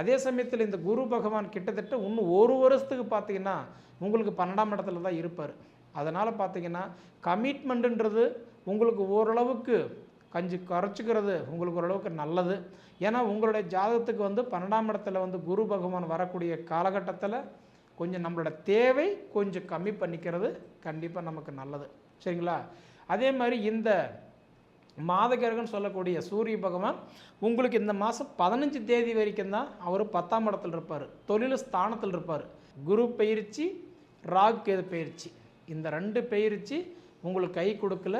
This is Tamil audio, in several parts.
அதே சமயத்தில் இந்த குரு பகவான் கிட்டத்தட்ட இன்னும் ஒரு வருஷத்துக்கு பார்த்தீங்கன்னா உங்களுக்கு பன்னெண்டாம் இடத்துல தான் இருப்பார். அதனால் பார்த்தீங்கன்னா கமிட்மெண்ட்டுன்றது உங்களுக்கு ஓரளவுக்கு கஞ்சி குறைச்சிக்கிறது உங்களுக்கு ஓரளவுக்கு நல்லது. ஏன்னா உங்களுடைய ஜாதகத்துக்கு வந்து பன்னெண்டாம் இடத்துல வந்து குரு பகவான் வரக்கூடிய காலகட்டத்தில் கொஞ்சம் நம்மளோட தேவை கொஞ்சம் கம்மி பண்ணிக்கிறது கண்டிப்பாக நமக்கு நல்லது. சரிங்களா? அதே மாதிரி இந்த மாதகிரகன் சொல்லக்கூடிய சூரிய பகவான் உங்களுக்கு இந்த மாதம் பதினஞ்சு தேதி வரைக்கும் தான் அவர் பத்தாம் இடத்துல இருப்பார். தொழில் ஸ்தானத்தில் இருப்பார். குரு பயிற்சி ராகு பயிற்சி. இந்த ரெண்டு பயிற்சி உங்களுக்கு கை கொடுக்கல.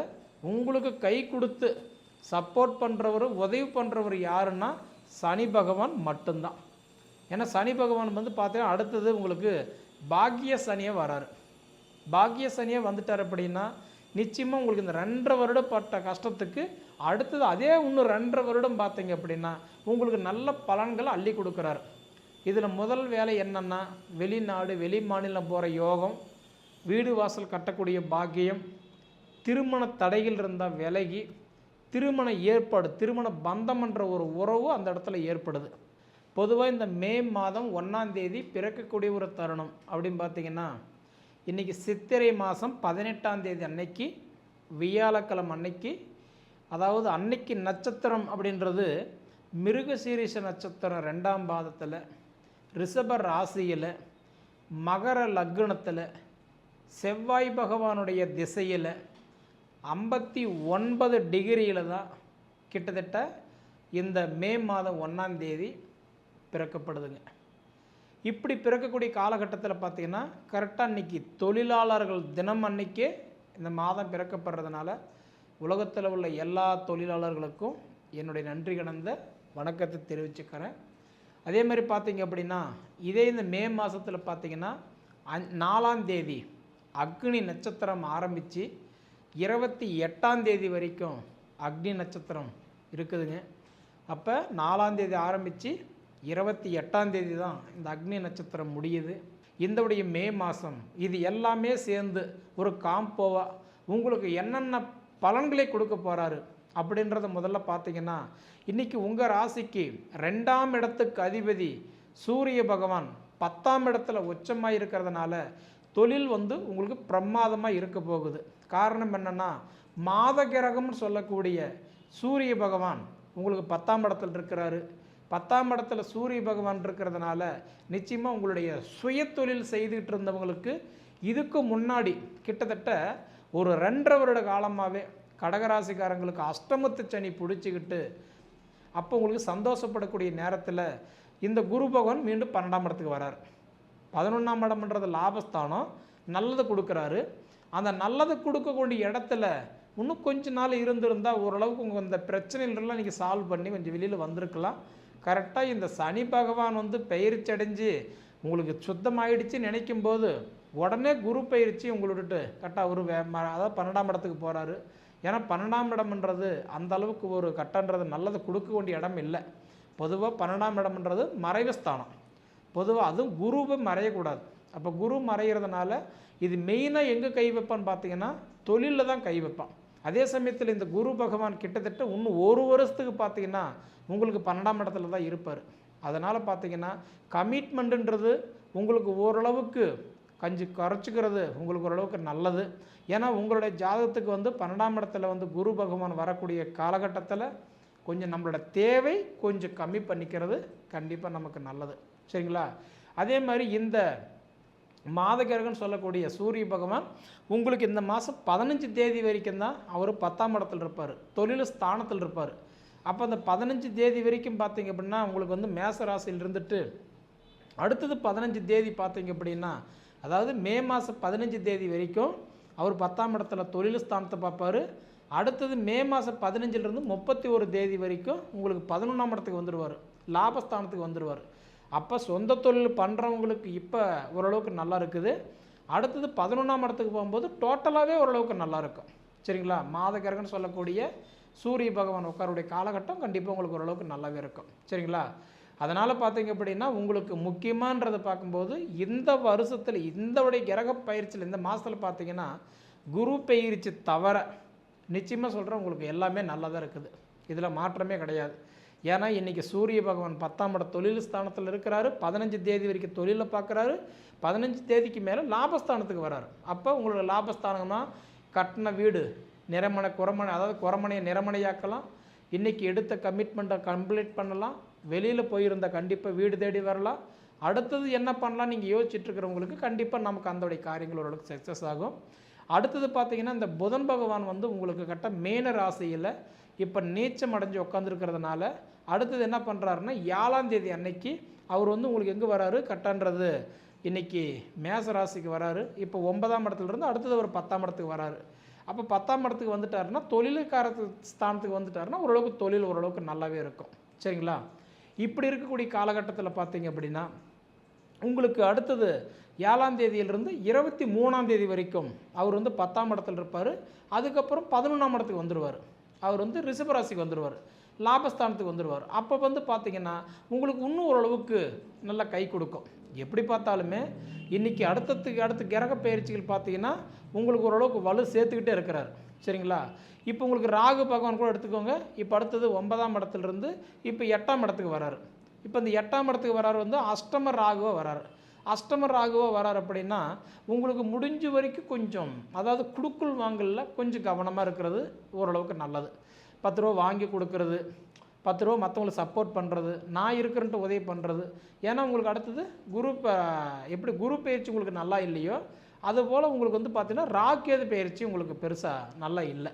உங்களுக்கு கை கொடுத்து சப்போர்ட் பண்ணுறவர் உதவி பண்ணுறவர் யாருன்னா சனி பகவான் மட்டும்தான். ஏன்னா சனி பகவான் வந்து பார்த்தீங்கன்னா அடுத்தது உங்களுக்கு பாக்கிய சனியை வராரு. பாக்கிய சனியை வந்துட்டார் அப்படின்னா நிச்சயமாக உங்களுக்கு இந்த ரெண்டரை வருடம் பட்ட கஷ்டத்துக்கு அடுத்தது அதே இன்னும் ரெண்டரை வருடம் பார்த்தீங்க அப்படின்னா உங்களுக்கு நல்ல பலன்களை அள்ளி கொடுக்குறாரு. இதில் முதல் வேலை என்னென்னா வெளிநாடு வெளி மாநிலம் போகிற யோகம் வீடு வாசல் கட்டக்கூடிய பாக்கியம் திருமண தடைகள் இருந்தால் விலகி திருமண ஏற்பாடு திருமண பந்தம்ன்ற ஒரு உறவு அந்த இடத்துல ஏற்படுது. பொதுவாக இந்த மே மாதம் ஒன்றாம் தேதி பிறக்கக்கூடிய ஒரு தருணம் அப்படின்னு பார்த்தீங்கன்னா இன்றைக்கி சித்திரை மாதம் பதினெட்டாம் தேதி அன்னைக்கு வியாழக்கிழமை அன்னைக்கு அதாவது அன்னைக்கு நட்சத்திரம் அப்படின்றது மிருகசீரிஷ நட்சத்திரம் ரெண்டாம் பாதத்தில் ரிஷப ராசியில் மகர லக்னத்தில் செவ்வாய் பகவானுடைய திசையில் ஐம்பத்தி ஒன்பது டிகிரியில் தான் கிட்டத்தட்ட இந்த மே மாதம் ஒன்றாம் தேதி பிறக்கப்படுதுங்க. இப்படி பிறக்கக்கூடிய காலகட்டத்தில் பார்த்திங்கன்னா கரெக்டாக இன்னைக்கு தொழிலாளர்கள் தினம் அன்னைக்கே இந்த மாதம் பிறக்கப்படுறதுனால உலகத்தில் உள்ள எல்லா தொழிலாளர்களுக்கும் என்னுடைய நன்றி கடந்த வணக்கத்தை தெரிவிச்சுக்கிறேன். அதே மாதிரி பார்த்திங்க அப்படின்னா இதே இந்த மே மாதத்தில் பார்த்தீங்கன்னா அந் நாலாம் தேதி அக்னி நட்சத்திரம் ஆரம்பித்து இருபத்தி எட்டாம் தேதி வரைக்கும் அக்னி நட்சத்திரம் இருக்குதுங்க. அப்போ நாலாம் தேதி ஆரம்பித்து இருபத்தி எட்டாம் தேதி தான் இந்த அக்னி நட்சத்திரம் முடியுது. இந்தவுடைய மே மாதம் இது எல்லாமே சேர்ந்து ஒரு காம்போவாக உங்களுக்கு என்னென்ன பலன்களை கொடுக்க போகிறாரு அப்படின்றத முதல்ல பார்த்தீங்கன்னா இன்றைக்கி உங்கள் ராசிக்கு ரெண்டாம் இடத்துக்கு அதிபதி சூரிய பகவான் பத்தாம் இடத்துல உச்சமாக இருக்கிறதுனால தொழில் வந்து உங்களுக்கு பிரமாதமாக இருக்க போகுது. காரணம் என்னென்னா மாத கிரகம்னு சொல்லக்கூடிய சூரிய பகவான் உங்களுக்கு பத்தாம் இடத்துல இருக்கிறாரு. பத்தாம் இடத்துல சூரிய பகவான் இருக்கிறதுனால நிச்சயமாக உங்களுடைய சுய தொழில் செய்துக்கிட்டு இருந்தவங்களுக்கு இதுக்கு முன்னாடி கிட்டத்தட்ட ஒரு ரெண்டரை வருட காலமாகவே கடகராசிக்காரங்களுக்கு அஷ்டமத்து சனி பிடிச்சிக்கிட்டு அப்போ உங்களுக்கு சந்தோஷப்படக்கூடிய நேரத்தில் இந்த குரு பகவான் மீண்டும் பன்னெண்டாம் இடத்துக்கு வரார். பதினொன்றாம் இடம்ன்றது லாபஸ்தானம் நல்லது கொடுக்குறாரு. அந்த நல்லது கொடுக்கக்கூடிய இடத்துல இன்னும் கொஞ்ச நாள் இருந்திருந்தால் ஓரளவுக்கு உங்கள் இந்த பிரச்சனைகளெல்லாம் நீங்கள் சால்வ் பண்ணி கொஞ்சம் வெளியில் வந்திருக்கலாம். கரெக்டாக இந்த சனி பகவான் வந்து பயிற்சி உங்களுக்கு சுத்தமாயிடுச்சு நினைக்கும் போது உடனே குரு பயிற்சி உங்களை கரெக்டாக ஒரு வே ம- அதாவது பன்னெண்டாம் இடத்துக்கு போகிறாரு ஏன்னா பன்னெண்டாம் இடம்ன்றது அந்த அளவுக்கு ஒரு கட்டன்றது நல்லது கொடுக்க வேண்டிய இடம் இல்லை. பொதுவாக பன்னெண்டாம் இடம்ன்றது மறைவு ஸ்தானம். பொதுவாக அதுவும் குருவை மறையக்கூடாது. அப்போ குரு மறைகிறதுனால இது மெயினாக எங்கே கை வைப்பான்னு பார்த்தீங்கன்னா தொழிலில் தான் கை வைப்பான். அதே சமயத்தில் இந்த குரு பகவான் கிட்டத்தட்ட இன்னும் ஒரு வருஷத்துக்கு பார்த்தீங்கன்னா உங்களுக்கு பன்னெண்டாம் இடத்துல தான் இருப்பார். அதனால் பார்த்தீங்கன்னா கமிட்மெண்ட்டுன்றது உங்களுக்கு ஓரளவுக்கு கஞ்சி குறைச்சிக்கிறது உங்களுக்கு ஓரளவுக்கு நல்லது. ஏன்னா உங்களுடைய ஜாதகத்துக்கு வந்து பன்னெண்டாம் இடத்துல வந்து குரு பகவான் வரக்கூடிய காலகட்டத்தில் கொஞ்சம் நம்மளோட தேவை கொஞ்சம் கம்மி பண்ணிக்கிறது கண்டிப்பாக நமக்கு நல்லது. சரிங்களா? அதே மாதிரி இந்த மாதகிரகன் சொல்லக்கூடிய சூரிய பகவான் உங்களுக்கு இந்த மாதம் பதினஞ்சு தேதி வரைக்கும் தான் அவர் பத்தாம் இடத்துல இருப்பார். தொழில் ஸ்தானத்தில் இருப்பார். அப்போ அந்த பதினஞ்சு தேதி வரைக்கும் பார்த்தீங்க அப்படின்னா உங்களுக்கு வந்து மேச ராசியில் இருந்துட்டு அடுத்தது பதினஞ்சு தேதி பார்த்தீங்க அப்படின்னா அதாவது மே மாதம் பதினஞ்சு தேதி வரைக்கும் அவர் பத்தாம் இடத்துல தொழில் ஸ்தானத்தை பார்ப்பார். அடுத்தது மே மாதம் பதினஞ்சிலிருந்து முப்பத்தி ஒரு தேதி வரைக்கும் உங்களுக்கு பதினொன்றாம் இடத்துக்கு வந்துடுவார் லாபஸ்தானத்துக்கு வந்துடுவார் அப்போ சொந்த தொழில் பண்ணுறவங்களுக்கு இப்போ ஓரளவுக்கு நல்லா இருக்குது. அடுத்தது பதினொன்றாம் இடத்துக்கு போகும்போது டோட்டலாகவே ஓரளவுக்கு நல்லா இருக்கும். சரிங்களா? மாதகரகன் சொல்லக்கூடிய சூரிய பகவான் உட்காருடைய காலகட்டம் கண்டிப்பாக உங்களுக்கு ஓரளவுக்கு நல்லாவே இருக்கும். சரிங்களா? அதனால் பார்த்தீங்க அப்படின்னா உங்களுக்கு முக்கியமானதை பார்க்கும்போது இந்த வருஷத்தில் இந்த உடைய கிரக பயிற்சியில் இந்த மாதத்தில் பார்த்தீங்கன்னா குரு பயிற்சி தவிர நிச்சயமாக சொல்கிறேன் உங்களுக்கு எல்லாமே நல்லா தான் இருக்குது. இதில் மாற்றமே கிடையாது. ஏன்னா இன்றைக்கி சூரிய பகவான் பத்தாம் இட தொழில் ஸ்தானத்தில் இருக்கிறாரு. பதினஞ்சு தேதி வரைக்கும் தொழிலில் பார்க்குறாரு பதினஞ்சு தேதிக்கு மேலே லாபஸ்தானத்துக்கு வராரு. அப்போ உங்களோட லாபஸ்தானம்னா கட்டின வீடு நிறமனை குறமனை அதாவது குறமனையை நிறமனையாக்கலாம் இன்றைக்கி எடுத்த கமிட்மெண்ட்டை கம்ப்ளீட் பண்ணலாம். வெளியில் போயிருந்த கண்டிப்பாக வீடு தேடி வரலாம். அடுத்தது என்ன பண்ணலாம்? நீங்கள் யோசிச்சுட்டு இருக்கிறவங்களுக்கு கண்டிப்பாக நமக்கு அந்தோடைய காரியங்கள் ஓரளவுக்கு சக்ஸஸ் ஆகும். அடுத்தது பார்த்தீங்கன்னா இந்த புதன் பகவான் வந்து உங்களுக்கு கட்ட மேன ராசியில் இப்போ நீச்சம் அடைஞ்சு உட்காந்துருக்கிறதுனால அடுத்தது என்ன பண்ணுறாருன்னா ஏழாம் தேதி அன்னைக்கு அவர் வந்து உங்களுக்கு எங்கே வராரு? கட்டன்றது. இன்றைக்கி மேச ராசிக்கு வராரு. இப்போ ஒன்பதாம் இடத்துலேருந்து அடுத்தது ஒரு பத்தாம் இடத்துக்கு வராரு. அப்போ பத்தாம் இடத்துக்கு வந்துட்டாருன்னா தொழிலுக்கார ஸ்தானத்துக்கு வந்துட்டாருன்னா ஓரளவுக்கு தொழில் ஓரளவுக்கு நல்லாவே இருக்கும். சரிங்களா? இப்படி இருக்கக்கூடிய காலகட்டத்தில் பார்த்தீங்க அப்படின்னா உங்களுக்கு அடுத்தது ஏழாம் தேதியிலிருந்து இருபத்தி மூணாம் தேதி வரைக்கும் அவர் வந்து பத்தாம் இடத்துல இருப்பார். அதுக்கப்புறம் பதினொன்றாம் இடத்துக்கு வந்துடுவார் அவர் வந்து ரிஷபராசிக்கு வந்துடுவார் லாபஸ்தானத்துக்கு வந்துடுவார் அப்போ வந்து பார்த்தீங்கன்னா உங்களுக்கு இன்னும் ஓரளவுக்கு நல்லா கை கொடுக்கும். எப்படி பார்த்தாலுமே இன்றைக்கி அடுத்ததுக்கு அடுத்த கிரக பயிற்சிகள் பார்த்தீங்கன்னா உங்களுக்கு ஓரளவுக்கு வலு சேர்த்துக்கிட்டே இருக்கிறார். சரிங்களா? இப்போ உங்களுக்கு ராகு பகவான் கூட எடுத்துக்கோங்க. இப்போ அடுத்தது ஒன்பதாம் இடத்துலேருந்து இப்போ எட்டாம் இடத்துக்கு வராரு. இப்போ இந்த எட்டாம் இடத்துக்கு வராரு வந்து அஷ்டம ராகுவாக வராரு. அஷ்டம ராகுவாக வராரு அப்படின்னா உங்களுக்கு முடிஞ்ச வரைக்கும் கொஞ்சம் அதாவது குடுக்குள் வாங்கலில் கொஞ்சம் கவனமாக இருக்கிறது ஓரளவுக்கு நல்லது. பத்து ரூபா வாங்கி கொடுக்கறது. பத்து ரூபா மற்றவங்களுக்கு சப்போர்ட் பண்ணுறது நான் இருக்கிறன்ட்டு உதவி பண்ணுறது ஏன்னா உங்களுக்கு அடுத்தது குரு எப்படி குரு பயிற்சி உங்களுக்கு நல்லா இல்லையோ அதுபோல் உங்களுக்கு வந்து பார்த்தீங்கன்னா ராக்கேது பயிற்சி உங்களுக்கு பெருசாக நல்லா இல்லை.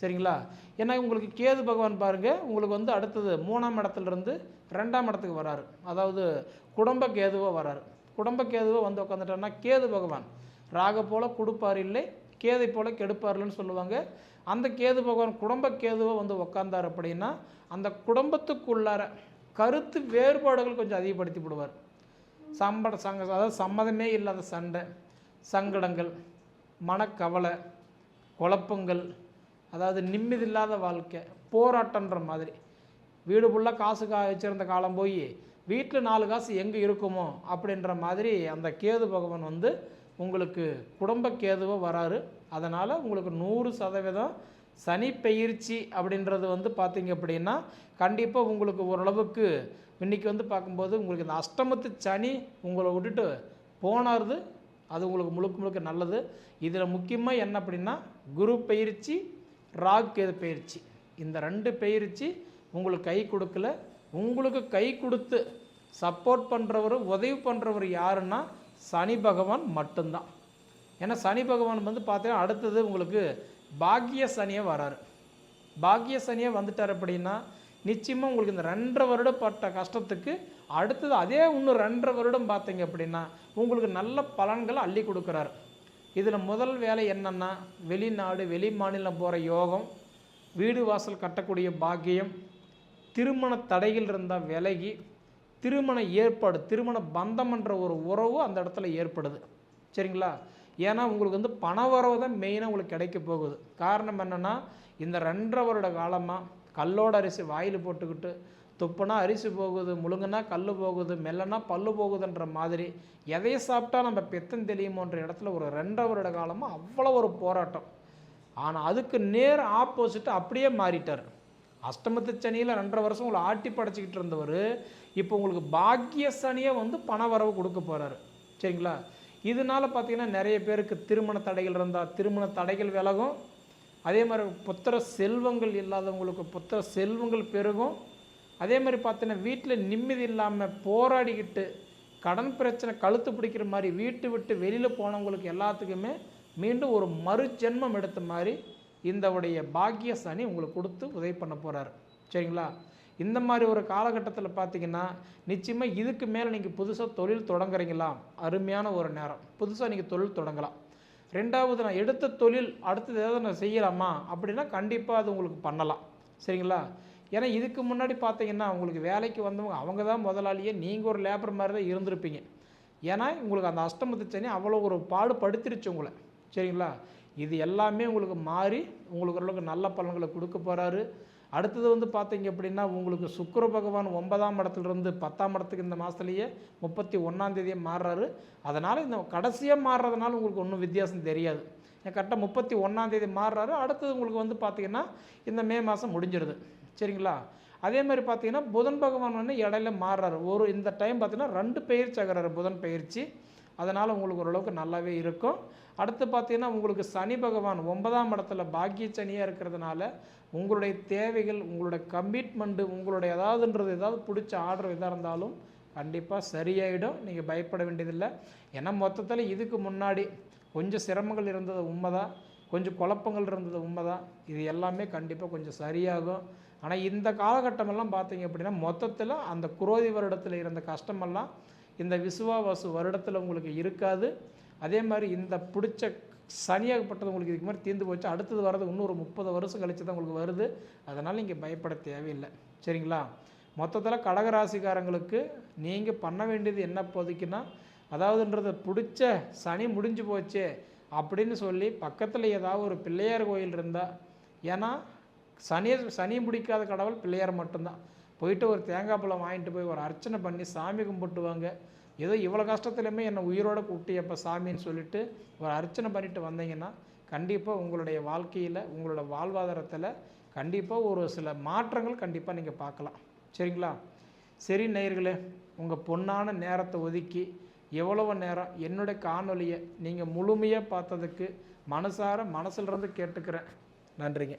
சரிங்களா? ஏன்னா உங்களுக்கு கேது பகவான் பாருங்கள் உங்களுக்கு வந்து அடுத்தது மூணாம் இடத்துலேருந்து ரெண்டாம் இடத்துக்கு வராரு. அதாவது குடும்ப கேதுவோ வராரு. குடும்ப கேதுவோ வந்து உட்காந்துட்டோன்னா கேது பகவான். ராக போல் கொடுப்பார் இல்லை கேதை போல கெடுப்பார்லன்னு சொல்லுவாங்க. அந்த கேது பகவான் குடும்ப கேதுவை வந்து உட்காந்தார் அப்படின்னா அந்த குடும்பத்துக்குள்ளார கருத்து வேறுபாடுகள் கொஞ்சம் அதிகப்படுத்தி விடுவார் சம்பட சங்க அதாவது சம்மதமே இல்லாத சண்டை சங்கடங்கள் மனக்கவலை குழப்பங்கள் அதாவது நிம்மதியில்லாத வாழ்க்கை போராட்டன்ற மாதிரி. வீடு ஃபுல்லாக காசு கா வச்சுருந்த காலம் போய் வீட்டில் நாலு காசு எங்கே இருக்குமோ அப்படின்ற மாதிரி அந்த கேது பகவான் வந்து உங்களுக்கு குடும்ப கேதுவோ வராரு. அதனால் உங்களுக்கு நூறு சதவீதம் சனி பயிற்சி அப்படின்றது வந்து பார்த்திங்க அப்படின்னா கண்டிப்பாக உங்களுக்கு ஓரளவுக்கு இன்றைக்கி வந்து பார்க்கும்போது உங்களுக்கு இந்த அஷ்டமத்து சனி உங்களை விட்டுட்டு போனாருது. அது உங்களுக்கு முழுக்க முழுக்க நல்லது. இதில் முக்கியமாக என்ன அப்படின்னா குரு பயிற்சி ராகுகேது பயிற்சி இந்த ரெண்டு பயிற்சி உங்களுக்கு கை கொடுக்கல. உங்களுக்கு கை கொடுத்து சப்போர்ட் பண்ணுறவர் உதவி பண்ணுறவர் யாருன்னா சனி பகவான் மட்டும்தான். ஏன்னா சனி பகவான் வந்து பார்த்தீங்கன்னா அடுத்தது உங்களுக்கு பாக்கிய சனியே வராரு. பாக்கிய சனியே வந்துட்டார் அப்படின்னா நிச்சயமாக உங்களுக்கு இந்த ரெண்டரை வருடம் பட்ட கஷ்டத்துக்கு அடுத்தது அதே இன்னும் ரெண்டரை வருடம் பார்த்தீங்க அப்படின்னா உங்களுக்கு நல்ல பலன்களை அள்ளி கொடுக்குறாரு. இதில் முதல் வேலை என்னென்னா வெளிநாடு வெளி மாநிலம் போகிற யோகம் வீடு வாசல் கட்டக்கூடிய பாக்கியம் திருமண தடைகள் இருந்தால் விலகி திருமண ஏற்பாடு திருமண பந்தம்ன்ற ஒரு உறவு அந்த இடத்துல ஏற்படுது. சரிங்களா? ஏன்னா உங்களுக்கு வந்து பண உறவு தான் மெயினாக உங்களுக்கு கிடைக்க போகுது. காரணம் என்னென்னா இந்த ரெண்டரை வருட காலமாக கல்லோட அரிசி வாயில் போட்டுக்கிட்டு துப்புனா அரிசி போகுது முழுங்குனா கல் போகுது மெல்லனா பல்லு போகுதுன்ற மாதிரி எதையை சாப்பிட்டா நம்ம பெத்தம் தெரியுமோன்ற இடத்துல ஒரு ரெண்டரை வருட காலமாக அவ்வளோ ஒரு போராட்டம். ஆனால் அதுக்கு நேர் ஆப்போசிட் அப்படியே மாறிட்டார். அஷ்டமத்து சனியில் ரெண்டரை வருஷம் உங்களை ஆட்டி படைச்சிக்கிட்டு இருந்தவர் இப்போ உங்களுக்கு பாக்கிய சனியை வந்து பண வரவு கொடுக்க போகிறாரு சரிங்களா? இதனால பார்த்தீங்கன்னா நிறைய பேருக்கு திருமண தடைகள் இருந்தால் திருமண தடைகள் விலகும். அதே மாதிரி புத்திர செல்வங்கள் இல்லாதவங்களுக்கு புத்திர செல்வங்கள் பெருகும். அதே மாதிரி பார்த்தீங்கன்னா வீட்டில் நிம்மதி இல்லாமல் போராடிக்கிட்டு கடன் பிரச்சனை கழுத்து பிடிக்கிற மாதிரி வீட்டு விட்டு வெளியில் போனவங்களுக்கு எல்லாத்துக்குமே மீண்டும் ஒரு மறு ஜென்மம் எடுத்த மாதிரி இந்த உடைய பாக்கிய சனி உங்களுக்கு கொடுத்து உதவி பண்ண போகிறாரு சரிங்களா? இந்த மாதிரி ஒரு காலகட்டத்தில் பார்த்தீங்கன்னா நிச்சயமாக இதுக்கு மேலே நீங்கள் புதுசாக தொழில் தொடங்குறீங்களா? அருமையான ஒரு நேரம். புதுசாக நீங்கள் தொழில் தொடங்கலாம். ரெண்டாவது நான் எடுத்த தொழில் அடுத்தது ஏதாவது நான் செய்யலாமா? அப்படின்னா கண்டிப்பாக அது உங்களுக்கு பண்ணலாம். சரிங்களா? ஏன்னா இதுக்கு முன்னாடி பார்த்தீங்கன்னா உங்களுக்கு வேலைக்கு வந்தவங்க அவங்க தான் முதலாளியே. நீங்கள் ஒரு லேபர் மாதிரி தான் இருந்திருப்பீங்க. ஏன்னா உங்களுக்கு அந்த அஷ்டமத்து சனி அவ்வளோ ஒரு பாடுபடுத்திருச்சு உங்களை. சரிங்களா? இது எல்லாமே உங்களுக்கு மாறி உங்களுக்கு ஓரளவுக்கு நல்ல பலன்களை கொடுக்க போகிறாரு அடுத்தது வந்து பார்த்தீங்க அப்படின்னா உங்களுக்கு சுக்கர பகவான் ஒன்பதாம் இடத்துலேருந்து பத்தாம் இடத்துக்கு இந்த மாதத்துலேயே முப்பத்தி ஒன்றாந்தேதியே மாறுறாரு. அதனால் இந்த கடைசியாக மாறுறதுனால உங்களுக்கு ஒன்றும் வித்தியாசம் தெரியாது. கரெக்டாக முப்பத்தி ஒன்றாந்தேதி மாறுறாரு. அடுத்தது உங்களுக்கு வந்து பார்த்தீங்கன்னா இந்த மே மாதம் முடிஞ்சிருது. சரிங்களா? அதே மாதிரி பார்த்தீங்கன்னா புதன் பகவான் வந்து இடையில மாறுறாரு. ஒரு இந்த டைம் பார்த்தீங்கன்னா ரெண்டு பயிற்சி ஆகிறாரு புதன் பயிற்சி. அதனால் உங்களுக்கு ஓரளவுக்கு நல்லாவே இருக்கும். அடுத்து பார்த்தீங்கன்னா உங்களுக்கு சனி பகவான் ஒன்பதாம் இடத்துல பாக்கிய சனியாக இருக்கிறதுனால உங்களுடைய தேவைகள் உங்களுடைய கமிட்மெண்ட்டு உங்களுடைய ஏதாவதுன்றது ஏதாவது பிடிச்ச ஆர்டர் எதாக இருந்தாலும் கண்டிப்பாக சரியாயிடும். நீங்கள் பயப்பட வேண்டியதில்லை. ஏன்னா மொத்தத்தில் இதுக்கு முன்னாடி கொஞ்சம் சிரமங்கள் இருந்தது உண்மைதான். கொஞ்சம் குழப்பங்கள் இருந்தது உண்மைதான். இது எல்லாமே கண்டிப்பாக கொஞ்சம் சரியாகும். ஆனால் இந்த காலகட்டமெல்லாம் பார்த்தீங்க அப்படின்னா மொத்தத்தில் அந்த குரோதி வருடத்தில் இருந்த கஷ்டமெல்லாம் இந்த விசுவாவாசு வருடத்தில் உங்களுக்கு இருக்காது. அதே மாதிரி இந்த பிடிச்ச சனியாகப்பட்டது உங்களுக்கு இதுக்கு மாதிரி தீர்ந்து போச்சு. அடுத்தது வர்றது இன்னும் ஒரு முப்பது வருஷம் கழிச்சு தான் உங்களுக்கு வருது. அதனால் நீங்கள் பயப்பட தேவையில்லை. சரிங்களா? மொத்தத்தில் கடகராசிக்காரங்களுக்கு நீங்கள் பண்ண வேண்டியது என்ன போதிக்குன்னா அதாவதுன்றது பிடிச்ச சனி முடிஞ்சு போச்சே அப்படின்னு சொல்லி பக்கத்தில் ஏதாவது ஒரு பிள்ளையார் கோயில் இருந்தால் ஏன்னா சனியை சனி பிடிக்காத கடவுள் பிள்ளையார் மட்டும்தான். போயிட்டு ஒரு தேங்காய் பழம் வாங்கிட்டு போய் ஒரு அர்ச்சனை பண்ணி சாமி கும்பிட்டுவாங்க. ஏதோ இவ்வளோ கஷ்டத்துலையுமே என்னை உயிரோட கூட்டியப்போ சாமின்னு சொல்லிட்டு ஒரு அர்ச்சனை பண்ணிட்டு வந்தீங்கன்னா கண்டிப்பாக உங்களுடைய வாழ்க்கையில் உங்களோட வாழ்வாதாரத்தில் கண்டிப்பாக ஒரு சில மாற்றங்கள் கண்டிப்பாக நீங்கள் பார்க்கலாம். சரிங்களா? சரி நேயர்களே உங்கள் பொன்னான நேரத்தை ஒதுக்கி எவ்வளவு நேரம் என்னுடைய காணொலியை நீங்கள் முழுமையாக பார்த்ததுக்கு மனசார மனசிலிருந்து கேட்டுக்கிறேன். நன்றிங்க.